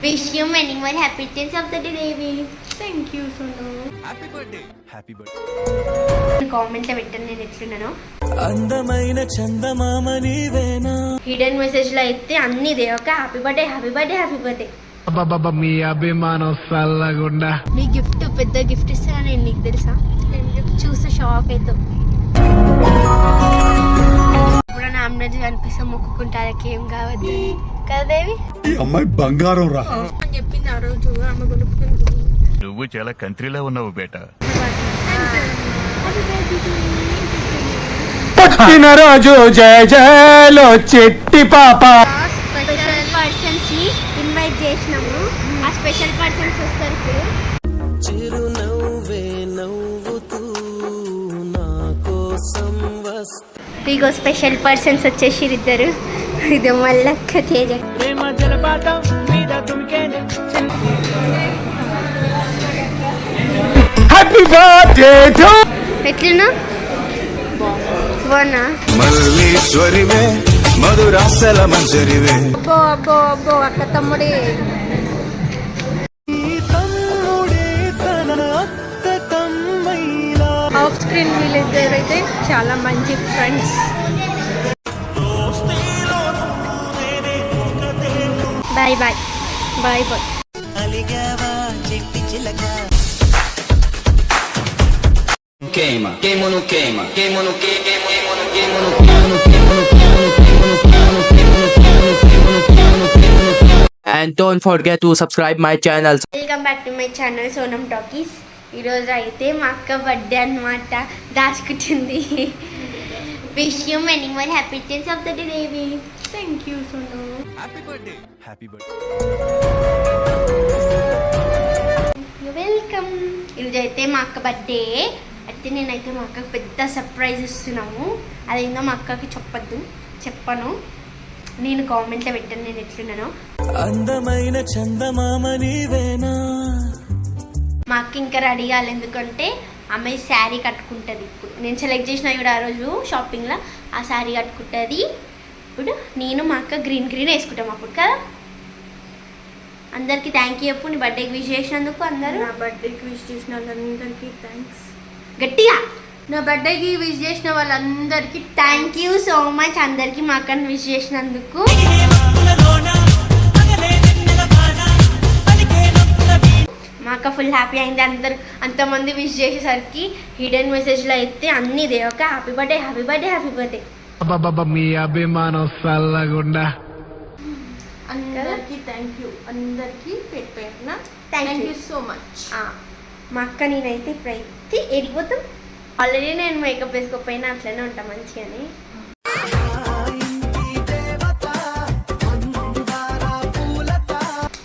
Wish you many more happy days of the day, baby. Thank you, Sonu. Happy birthday happy birthday కామెంట్లో పెట్టండి నేను ఎట్లున్నానో. అందమైన చందమామ నీవేనా? Hidden మెసేజ్లో అయితే అన్ని ఇదే. ఒక happy birthday happy birthday happy birthday అబ్బబ్బబ్బ, మీ అభిమానం సల్లగుండా. నీ గిఫ్ట్ పెద్ద గిఫ్ట్ ఇస్తాను నేను నీకు తెలుసా? చూస్తే షాక్ అవుతావు ఇప్పుడు నా అమ్మనది కనిపిస్తే మొక్కుకుంటారకి ఏం కావద్దు ఈ అమ్మాయి బంగారం రా. అని చెప్పింది ఆ రోజు ఆమె కొనుక్కుంది నువ్వు చాలా కంట్రీలో ఉన్నావు బేటా. పుట్టినరోజు జయ జయలో చెట్టి పాప. స్పెషల్ పర్సన్స్ని ఇన్వైట్ చేసినాము. ఆ స్పెషల్ పర్సన్స్ వస్తారు ఇప్పుడు. చిరునవ్వే నవ్వుతూ నా కోసం వస్తా ఇగో స్పెషల్ పర్సన్స్ వచ్చేసి ఇద్దరు. ఇది మల్లక్క తేజ హ్యాపీ బర్త్డే టు ఎట్లున్నా బాగున్నా మల్లీశ్వరివే మధురాసల మంజరివే అబ్బో అబ్బో అబ్బో అక్క తమ్ముడే ఆఫ్ స్క్రీన్ వీళ్ళిద్దరు అయితే చాలా మంచి friends bye bye bye bye queima, queima no queima, queima no que- queima, queima no queima no queima no queima no queima no queima no queima no queima no queima no queima no queima no queima no queima and don't forget to subscribe my channel welcome back to my channel Sonam talkies ఈరోజు అయితే మా అక్క birthday అనమాట దాచుకుంటుంది wish you many more happy of the day Devi thank you Sonu happy birthday happy birthday welcome ఈరోజు అయితే మా అక్క birthday అయితే నేనైతే మా అక్కకి పెద్ద సర్ప్రైజ్ ఇస్తున్నాము. అదేందో మా అక్కకి చెప్పొద్దు. చెప్పను. నేను కామెంట్లో పెట్టాను నేను ఎట్లున్నానో. అందమైన చందమామ నీవేనా? మా అక్క ఇంకా రెడీ కాలేదు ఎందుకంటే ఆమె శారీ కట్టుకుంటుంది ఇప్పుడు. నేను సెలెక్ట్ చేసిన కూడా ఆ రోజు షాపింగ్లో ఆ శారీ కట్టుకుంటుంది. ఇప్పుడు నేను మా అక్క గ్రీన్ గ్రీన్ వేసుకుంటాం అప్పుడు కదా? అందరికీ థ్యాంక్ యూ చెప్పు నీ బర్త్డేకి విష్ చేసినందుకు అందరూ. నా బర్త్డేకి విష్ చేసిన వాళ్ళందరికీ థ్యాంక్స్ గట్టిగా. నా బర్త్డేకి విష్ చేసిన వాళ్ళందరికీ థ్యాంక్ యూ సో మచ్ అందరికీ మా అక్కని విష్ చేసినందుకు. మా అక్క ఫుల్ హ్యాపీ అయింది. అందరు అంతమంది విష్ చేసేసరికి హిడెన్ మెసేజ్లో అయితే అన్ని ఇదే. ఒక happy birthday happy birthday happy birthday అబ్బబ్బబ్బ, మీ అభిమానం సల్లగుండా అందరికీ థ్యాంక్ యూ అందరికీ Thank thank. You so much ఆ, మా అక్క నేనైతే ఇప్పుడైతే ఎడిపోతాం ఆల్రెడీ నేను మేకప్ వేసుకోకపోయినా అట్లనే ఉంటా మంచిగాని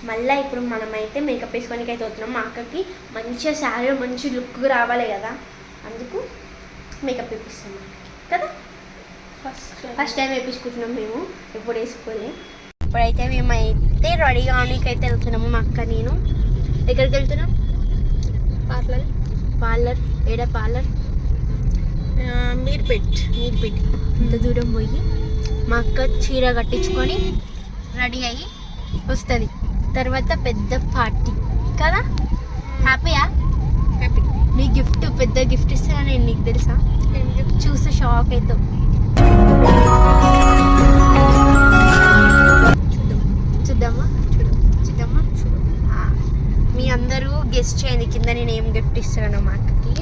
మళ్ళీ ఇప్పుడు మనమైతే మేకప్ వేసుకోనికి అయితే వస్తున్నాం మా అక్కకి మంచిగా శారీ మంచి లుక్ రావాలి కదా అందుకు మేకప్ వేపిస్తాం. కదా ఫస్ట్ టైం వేపించుకుంటున్నాం మేము ఎప్పుడు వేసుకోలే. ఇప్పుడైతే మేమైతే రెడీ కావడానికి అయితే వెళ్తున్నాము మా అక్క నేను. ఎక్కడికి వెళ్తున్నాం? పార్లర్. పార్లర్. ఏడ పార్లర్? మీరు పెట్ నీరు పెట్టి ఇంత దూరం పోయి మా అక్క చీర కట్టించుకొని రెడీ అయ్యి వస్తుంది. తర్వాత పెద్ద పార్టీ. కదా? హ్యాపీయా? హ్యాపీ. నీ గిఫ్ట్ పెద్ద గిఫ్ట్ ఇస్తా నేను నీకు తెలుసా? చూస్తే షాక్ అవుతావు గెస్ట్ చేయండి కింద నేను ఏం గిఫ్ట్ ఇస్తున్నాను మా అక్కకి.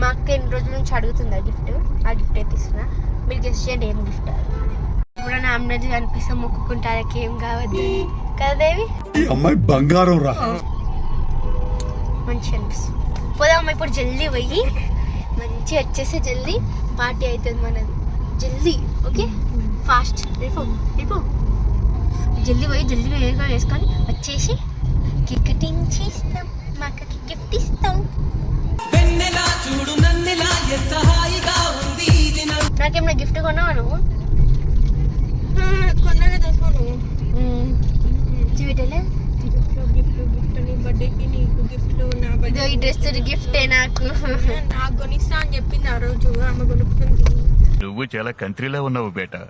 మా అక్క ఎన్ని రోజుల నుంచి అడుగుతుంది ఆ గిఫ్ట్ ఆ గిఫ్ట్ అయితే ఇస్తున్నా మీరు గెస్ట్ చేయండి ఏం గిఫ్ట్ ఇప్పుడు నా కనిపిస్తే మొక్కుకుంటారకి ఏం కావద్దు కదా దేవి? ఈ అమ్మాయి బంగారం రా. మంచిగా అనిపిస్తుంది. పోదామా ఇప్పుడు జల్దీ పోయి. మంచిగా వచ్చేస్తే జల్దీ పార్టీ అవుతుంది మనది. జల్దీ ఓకే? ఫాస్ట్ రేపు రేపు జల్దీ పోయి జల్దీ వేసుకొని వచ్చేసి కేక్ కటింగ్ చేస్తాం. మా అక్కకి గిఫ్ట్ ఇస్తాం. వెన్నెలా చూడు నన్నెలా ఎంత హాయిగా ఉంది ఈ దినం. నాకేమైనా గిఫ్ట్ కొన్నావా నువ్వు? చూడలే. ఇదో ఈ డ్రెస్ గిఫ్టే నాకు. నాకు కొనిస్తా అని చెప్పింది ఆ రోజు ఆమె కొనుక్కుంది నువ్వు చాలా కంట్రీలో ఉన్నావు బేటా.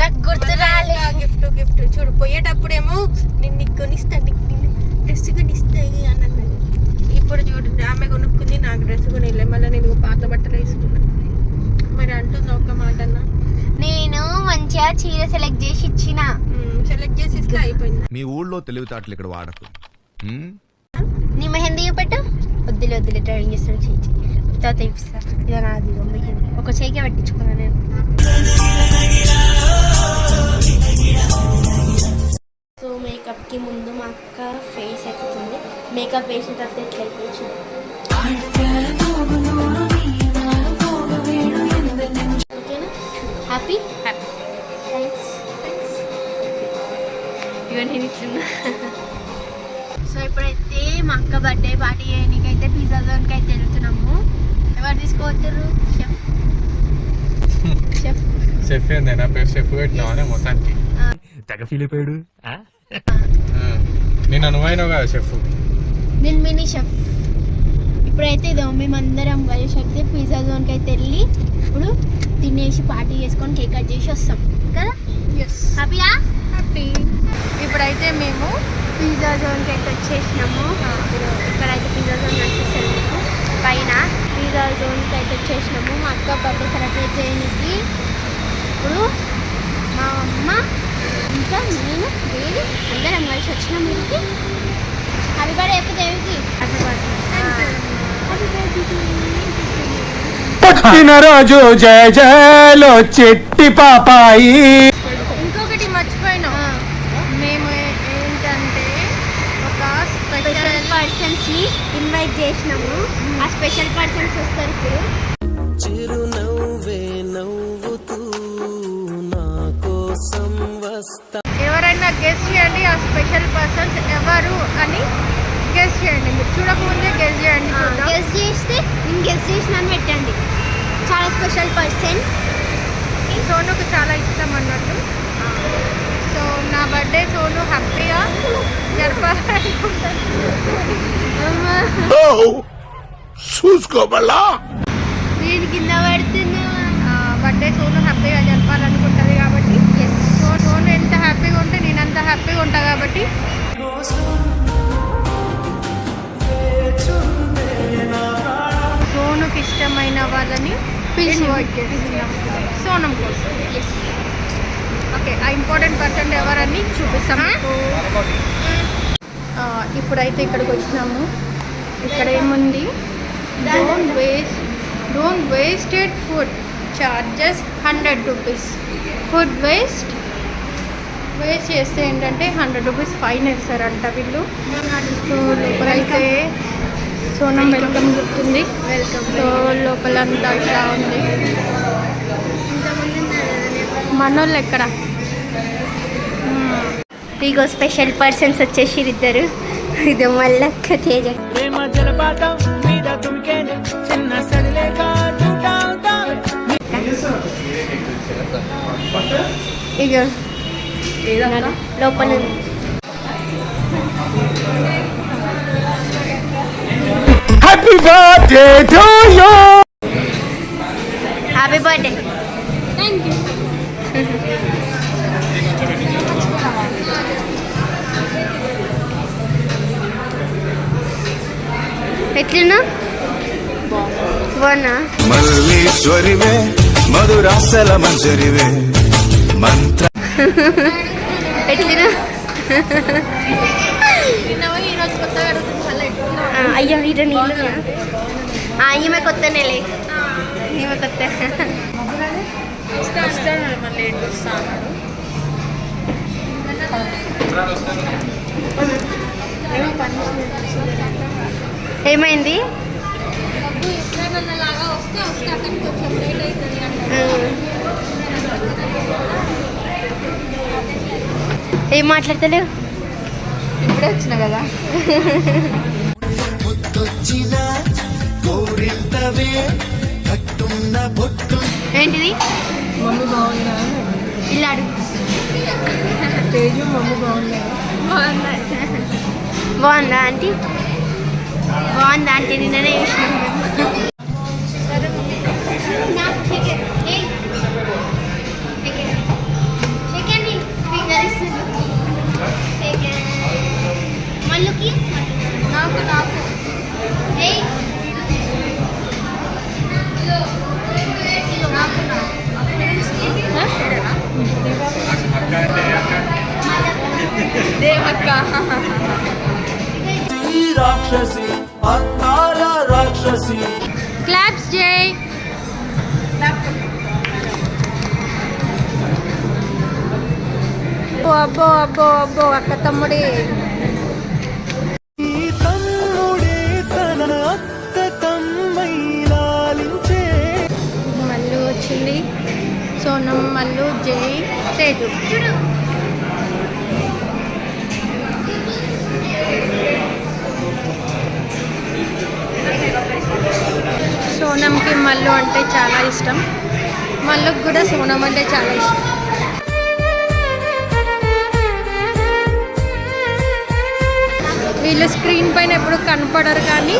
నాకు గుర్తు రాలే. గిఫ్ట్ గిఫ్ట్ చూడు పోయేటప్పుడేమో నేను నీకు కొనిస్తా డ్రెస్ కొనిస్తా అని అన్నది ఇప్పుడు చూడు ఆమె కొనుక్కుంది నాకు డ్రెస్ కొనిలే మళ్ళీ నేను ఒక పాత బట్టలు వేసుకున్నా. మరి అంటుంది ఒక్క మాట అన్న. నేను మంచిగా చీర సెలెక్ట్ చేసి ఇచ్చిన. సెలెక్ట్ చేసి ఇస్తే అయిపోయింది. మీ ఊళ్ళో తెలివితేటలు ఇక్కడ వాడకు? నీ మెహందీ పెట్టు వద్దులే వద్దులే డ్రైవింగ్ చేస్తాను. చేయి చెయ్యి. తర్వాత ఇప్పిస్తా ఇదో నాది మెహందీ. ఒక చేయికే పెట్టించుకున్నా నేను. సో మేకప్కి ముందు మేకప్ వేసిన తర్వాత ఓకేనా? హ్యాపీ హ్యాపీ థ్యాంక్స్ ఇవన్నీ సో ఇప్పుడైతే మా అక్క బర్త్డే పార్టీ చేయడానికి అయితే పిజ్జా జోన్కి అయితే వెళ్తున్నాము. ఎవరు తీసుకోవచ్చారు షెఫ్ షెఫ్ షెఫ్ ఏంది? నా పేరు షెఫ్ పెట్టినావనే మొత్తానికి. తెగ ఫీల్ అయిపోయాడు. నేను అనువైనవు కదా షెఫ్ నేను మినీ షెఫ్. ఇప్పుడైతే ఇదో మేమందరం కలిసి అయితే పిజ్జా జోన్కి అయితే వెళ్ళి ఇప్పుడు తినేసి పార్టీ చేసుకొని కేక్ కట్ చేసి వస్తాం. కదా? హ్యాపీయా? హ్యాపీ ఇప్పుడైతే మేము పిజ్జా జోన్కి అయితే వచ్చేసినాము. ఇక్కడైతే పిజ్జా జోన్ కనిపిస్తుంది. మీకు పైన పిజ్జా జోన్కి అయితే వచ్చేసినాము. మా అక్క బర్త్డే సెలబ్రేట్ చేయడానికి ఇప్పుడు మా అమ్మ ఇంకా నేను దేవి అందరం కలిసి వచ్చినాం ఇంటికి. హ్యాపీ బర్త్డే చెప్పు దేవికి బర్త్డే పుట్టినరోజు జయ జయలో చెట్టి పాపాయి. ఇంకొకటి మర్చిపోయినా. మేము ఏంటంటే ఒక స్పెషల్ స్పెషల్ పర్సన్స్ని ఇన్వైట్ చేసినాము. ఆ స్పెషల్ పర్సన్స్ వస్తారు చిరునవ్వే నవ్వుతూ నా కోసం వస్తా. ఎవరైనా గెస్ట్ చేయండి ఆ స్పెషల్ పర్సన్స్ ఎవరు అని. గెస్ట్ చేయండి. మీరు చూడకముందే గెస్ట్ చేయండి గెస్ చేస్తే నేను గెస్ చేసినాను పెట్టండి. చాలా స్పెషల్ పర్సన్. సోనుకు చాలా ఇష్టం అన్నట్టు. సో నా బర్త్డే సోను హ్యాపీగా జరపాలనుకుంటాను చూసుకోబల్లా నేను కింద పడుతున్నా బర్త్డే సోను హ్యాపీగా జరపాలనుకుంటుంది కాబట్టి. సో సోను ఎంత హ్యాపీగా ఉంటే నేను అంత హ్యాపీగా ఉంటా కాబట్టి. ఇన్వైట్ చేస్తున్నాం సోనం కోసం. ఓకే ఆ ఇంపార్టెంట్ పర్సన్ ఎవరని చూపిస్తాం. మీకు. ఆ, ఇప్పుడైతే ఇక్కడికి వచ్చినాము. ఇక్కడ ఏముంది? Don't waste don't wasted food charges hundred rupees food waste waste చేస్తే ఏంటంటే హండ్రెడ్ రూపీస్ ఫైన్ వేస్తారంట వీళ్ళు. సో లోపలైతే సోనం వెల్కమ్ చెప్తుంది వెల్కమ్ సో లోపలంతా ఇట్లా ఉంది. మనోళ్ళు ఎక్కడ? ఇగో స్పెషల్ పర్సన్స్ వచ్చేసి ఇద్దరు. ఇది మల్లక్క తేజ. ఇగో. లోపల happy birthday to you happy birthday ఎట్లున్నా? బాగున్నా. మల్లీశ్వరివే మధురాసల మంజరివే. మంత్ర ఎట్లున్నా ఈరోజు కొత్తగా అడుగుతుంది మళ్ళీ ఎట్లున్నావు? ఆ, అయ్యో ఇట నీళ్ళు ఈమె కొత్త నెలే ఈమె కొత్త ఏమైంది. ఏం మాట్లాడతలేవు ఇప్పుడే వచ్చిన కదా వచ్చిన కోరింతవే కట్టున్న బొట్టు. ఏంటిది? మమ్మీ బాగుందా? ఇలా తేజు మమ్మీ బాగుందా? బాగుందా? బాగుందా ఆంటీ? బాగుందా ఆంటీ? నిన్ననే చూసిన నాకు నాకు అబ్బో అక్క తమ్ముడి. మల్లు వచ్చింది. సోనం మల్లు జై సేటు సోనంకి మల్లు అంటే చాలా ఇష్టం. మల్లుకి కూడా సోనం అంటే చాలా ఇష్టం. వీళ్ళు స్క్రీన్ పైన ఎప్పుడు కనపడరు కానీ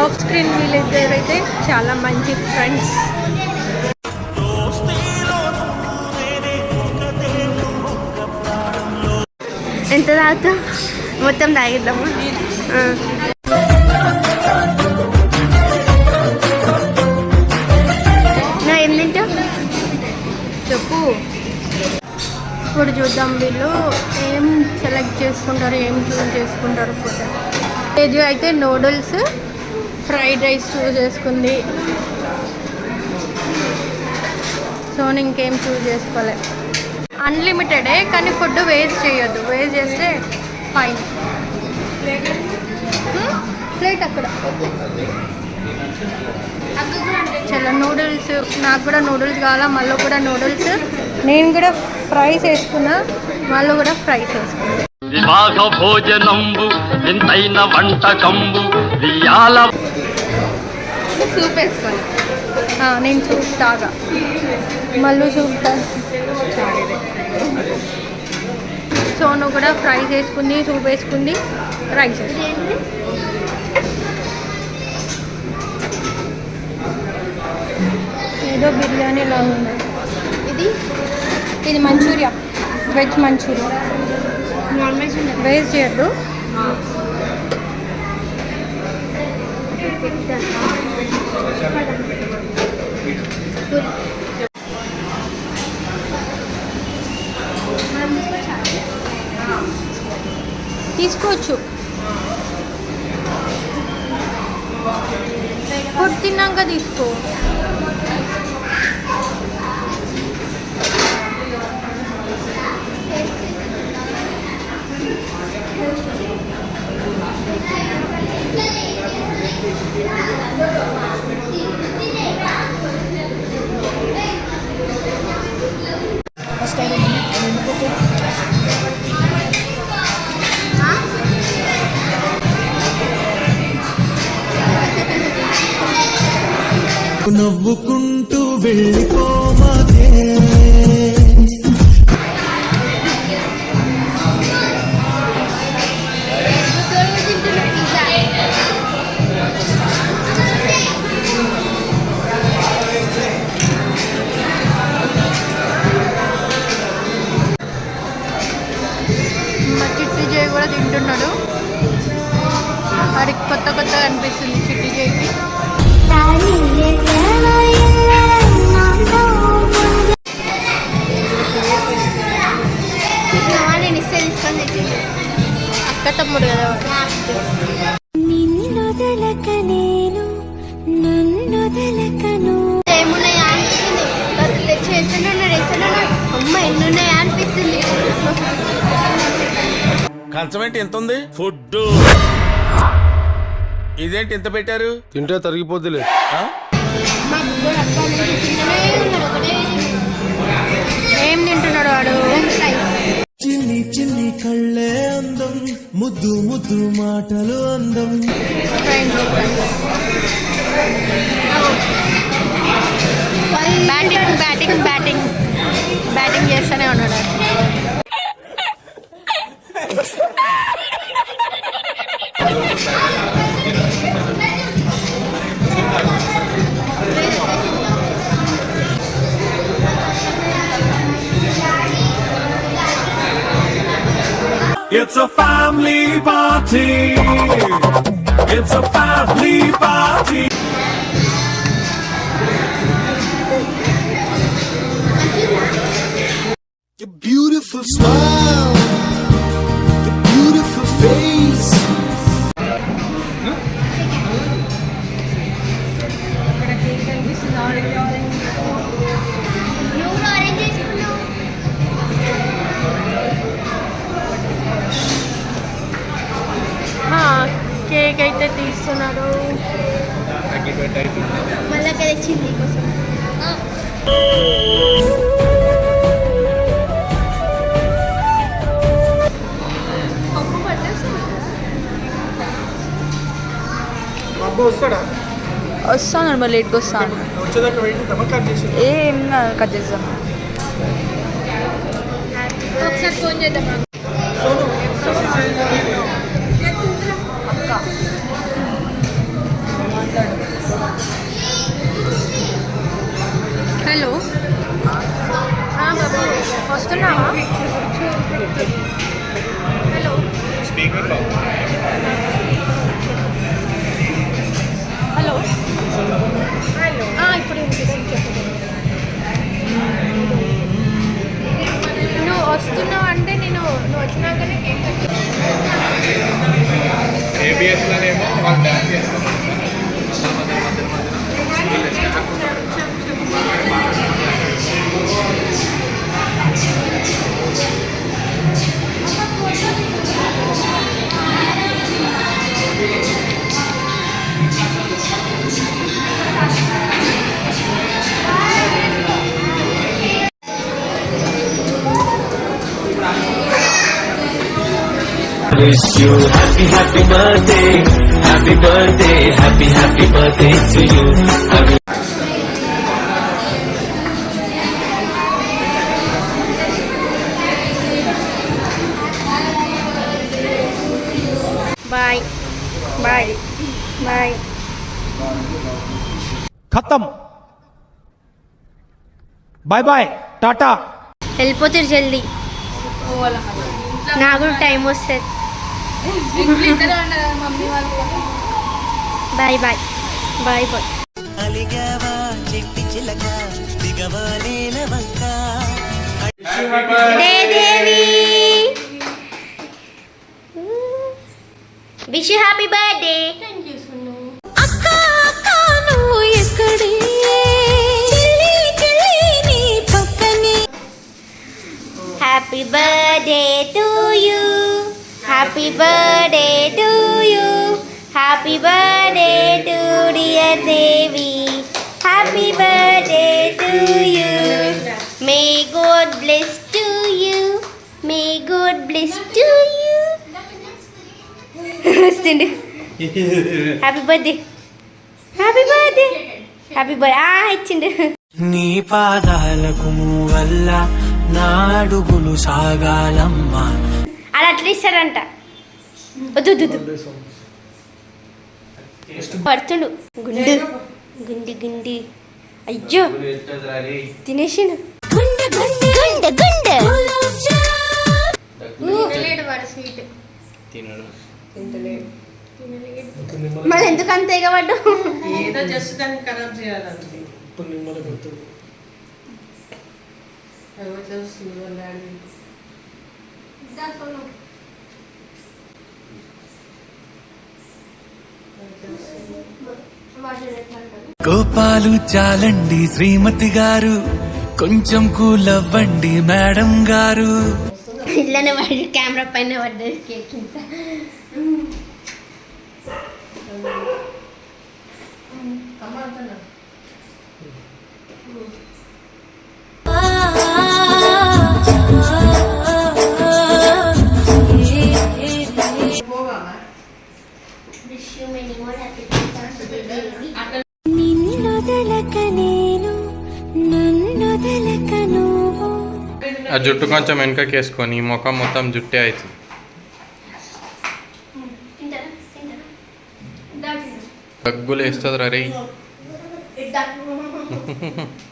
ఆఫ్ స్క్రీన్ వీళ్ళిద్దరు అయితే చాలా మంచి ఫ్రెండ్స్. ఎంత తాగుతావు? మొత్తం తాగిద్దామా. నువ్వు ఏం తింటావు? చెప్పు. ఇప్పుడు చూద్దాం వీళ్ళు. ఏం సెలెక్ట్ చేసుకుంటారు ఏం చూస్ చేసుకుంటారు ఫుడ్ తేజు అయితే నూడిల్స్ ఫ్రైడ్ రైస్ చూస్ చేసుకుంది. సోని ఇంకేం చూస్ చేసుకోలే. అన్లిమిటెడే కానీ ఫుడ్ వేస్ట్ చేయొద్దు. వేస్ట్ చేస్తే ఫైన్ ప్లేట్ hmm? అక్కడ. చాలా నూడిల్స్ నాకు కూడా నూడిల్స్ కావాలా మళ్ళీ కూడా నూడిల్స్ నేను కూడా ఫ్రైస్ వేసుకున్నా వాళ్ళు కూడా ఫ్రైస్ వేసుకున్నా వివాహ భోజనంబు ఎంతైన వంటకంబు వియాల సూప్ నేను సూప్ తాగా. మళ్ళీ సూప్ సోను కూడా ఫ్రై చేసుకుంది సూప్ వేసుకుంది రైస్ వేసుకుంది. ఏదో బిర్యానీ లాగా ఉంది. ఇది ఇది మంచూరియా వెజ్ మంచూరియా. వేస్ట్ చేయొద్దు తీసుకోవచ్చు. ఫుడ్ తిన్నాక తీసుకో. నవ్వుకుంటూ వెళ్ళిపో. కొత్త కొత్తగా అనిపిస్తుంది చిట్టి అక్క తమ్ముడు కదా వాడు. నిన్నొదలక నేను నన్నొదలకను ఏమున్నాయా అనిపిస్తుంది వేస్తున్నాడు అమ్మ కంచం ఏంటి? ఎంత ఉంది? ఫుడ్ ఇదేంటి ఎంత పెట్టారు? తింటే తరిగిపోద్దిలే. ఆ? ఏం తింటున్నాడు వాడు? చిన్ని చిన్ని కళ్ళే అందం ముద్దు ముద్దు మాటలు అందం. బ్యాటింగ్ బ్యాటింగ్ బ్యాటింగ్ బ్యాటింగ్ చేస్తూనే ఉన్నాడు It's a family party. It's a family party. Your beautiful smile, your beautiful face. Cake అయితే తీస్తున్నారు మళ్ళీ తెచ్చింది కోసం వస్తాను మరి లేట్కి వస్తాను. ఏం కట్ చేస్తాను ఒకసారి ఫోన్ చేద్దామా? 真的吗 Wish you happy, happy birthday. Happy birthday, happy, happy birthday to you. Happy bye bye bye ఖతం బాయ్ బాయ్ టాటా వెళ్ళిపోతారు జల్దీ నాకు టైం వస్తుంది బాయ్ బాయ్ బాయ్ బాయ్ అలిగావా చెట్టి చిలక దిగవా నేల వంక. Day Devi. Wish happy birthday అక్క అక్క నువ్వు ఎక్కడి? చెల్లి చెల్లి నీ పక్కనే. Happy birthday to you happy birthday to you happy birthday to dear Devi happy birthday to you may god bless to you may god bless to you వస్తుంది. Happy birthday happy birthday happy birthday ఇచ్చిండు. నీ పాదాలకు వల్ల నాడుగులు సాగాలమ్మా. అలా అట్లా ఇస్తాడంట. పడుతుండు. గుండు గుండి గుండి. అయ్యో. తినేసిండు. గుండె గుండె. గుండె గుండె. మరి ఎందుకు అంత ఎగబడ్డు ఏదో జస్ట్ దాన్ని ఖరాబ్ ఎవరితో చూడాలి కోపాలు చాలండి శ్రీమతి గారు. కొంచెం కూలవ్వండి మేడం గారు. కెమెరా పైన పడ్డది కేక్ జుట్టు కొంచెం వెనకకి వేసుకొని ఈ ముఖం మొత్తం జుట్టే అవుతుంది. దగ్గులు వేస్తుంది రే